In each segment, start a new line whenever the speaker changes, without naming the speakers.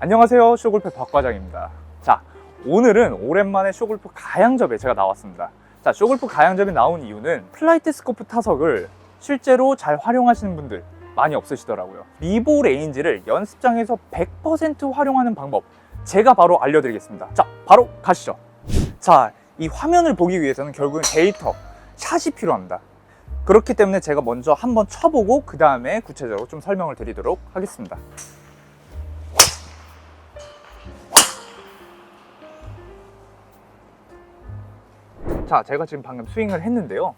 안녕하세요. 쇼골프 박과장입니다. 자 오늘은 오랜만에 쇼골프 가양접에 제가 나왔습니다. 자 쇼골프 가양접에 나온 이유는 플라이트 스코프 타석을 실제로 잘 활용하시는 분들 많이 없으시더라고요. 미보 레인지를 연습장에서 100% 활용하는 방법 제가 바로 알려드리겠습니다. 자 바로 가시죠. 자 이 화면을 보기 위해서는 결국은 데이터 샷이 필요합니다. 그렇기 때문에 제가 먼저 한번 쳐보고 그 다음에 구체적으로 좀 설명을 드리도록 하겠습니다 자, 제가 지금 방금 스윙을 했는데요.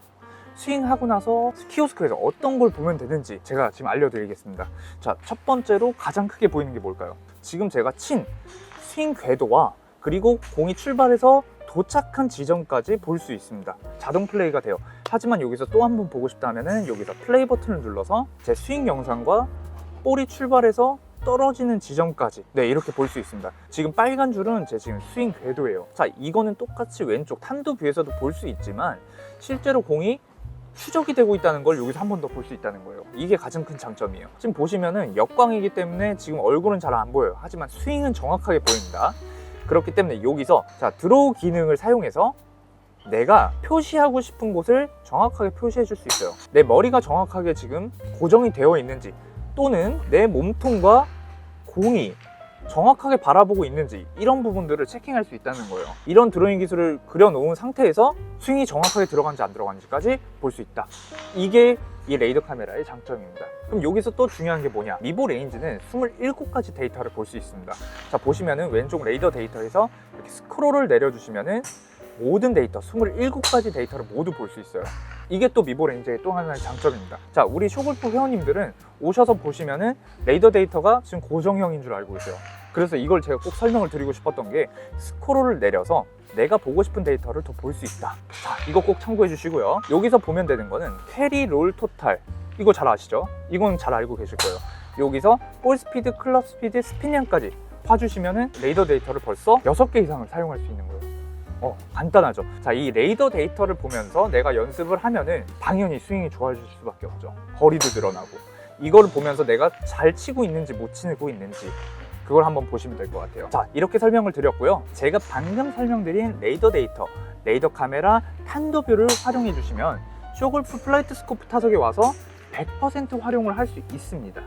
스윙하고 나서 키오스크에서 어떤 걸 보면 되는지 제가 지금 알려드리겠습니다. 자, 첫 번째로 가장 크게 보이는 게 뭘까요? 지금 제가 친 스윙 궤도와 그리고 공이 출발해서 도착한 지점까지 볼 수 있습니다. 자동 플레이가 돼요. 하지만 여기서 또 한 번 보고 싶다면은 여기서 플레이 버튼을 눌러서 제 스윙 영상과 볼이 출발해서 떨어지는 지점까지. 네 이렇게 볼 수 있습니다. 지금 빨간 줄은 제 지금 스윙 궤도예요. 자 이거는 똑같이 왼쪽 탄도 뷰에서도 볼 수 있지만 실제로 공이 추적이 되고 있다는 걸 여기서 한 번 더 볼 수 있다는 거예요. 이게 가장 큰 장점이에요. 지금 보시면은 역광이기 때문에 지금 얼굴은 잘 안 보여요. 하지만 스윙은 정확하게 보입니다. 그렇기 때문에 여기서 자 드로우 기능을 사용해서 내가 표시하고 싶은 곳을 정확하게 표시해 줄 수 있어요. 내 머리가 정확하게 지금 고정이 되어 있는지 또는 내 몸통과 공이 정확하게 바라보고 있는지 이런 부분들을 체킹할 수 있다는 거예요. 이런 드로잉 기술을 그려놓은 상태에서 스윙이 정확하게 들어간지 안 들어간지까지 볼 수 있다. 이게 이 레이더 카메라의 장점입니다. 그럼 여기서 또 중요한 게 뭐냐? 미보 레인지는 27가지 데이터를 볼 수 있습니다. 자 보시면은 왼쪽 레이더 데이터에서 이렇게 스크롤을 내려주시면은 모든 데이터 27가지 데이터를 모두 볼 수 있어요. 이게 또 미보 레인지의 또 하나의 장점입니다. 자 우리 쇼골프 회원님들은 오셔서 보시면은 레이더 데이터가 지금 고정형인 줄 알고 있어요. 그래서 이걸 제가 꼭 설명을 드리고 싶었던 게 스크롤을 내려서 내가 보고 싶은 데이터를 더 볼 수 있다. 자 이거 꼭 참고해 주시고요. 여기서 보면 되는 거는 캐리 롤 토탈. 이거 잘 아시죠? 이건 잘 알고 계실 거예요. 여기서 볼 스피드, 클럽 스피드, 스핀량까지 봐주시면 은 레이더 데이터를 벌써 6개 이상을 사용할 수 있는 거예요 어, 간단하죠. 자, 이 레이더 데이터를 보면서 내가 연습을 하면은 당연히 스윙이 좋아질 수밖에 없죠. 거리도 늘어나고. 이거를 보면서 내가 잘 치고 있는지 못 치고 있는지 그걸 한번 보시면 될 것 같아요. 자, 이렇게 설명을 드렸고요. 제가 방금 설명드린 레이더 데이터, 레이더 카메라, 탄도뷰를 활용해 주시면 쇼골프 플라이트 스코프 타석에 와서 100% 활용을 할 수 있습니다.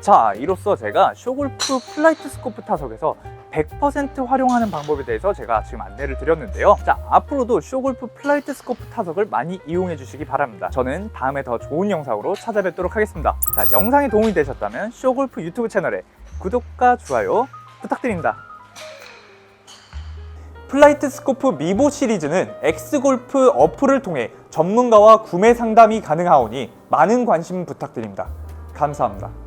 자, 이로써 제가 쇼골프 플라이트 스코프 타석에서 100% 활용하는 방법에 대해서 제가 지금 안내를 드렸는데요. 자, 앞으로도 쇼골프 플라이트 스코프 타석을 많이 이용해 주시기 바랍니다. 저는 다음에 더 좋은 영상으로 찾아뵙도록 하겠습니다. 자, 영상이 도움이 되셨다면 쇼골프 유튜브 채널에 구독과 좋아요 부탁드립니다. 플라이트 스코프 미보 시리즈는 엑스골프 어플을 통해 전문가와 구매 상담이 가능하오니 많은 관심 부탁드립니다. 감사합니다.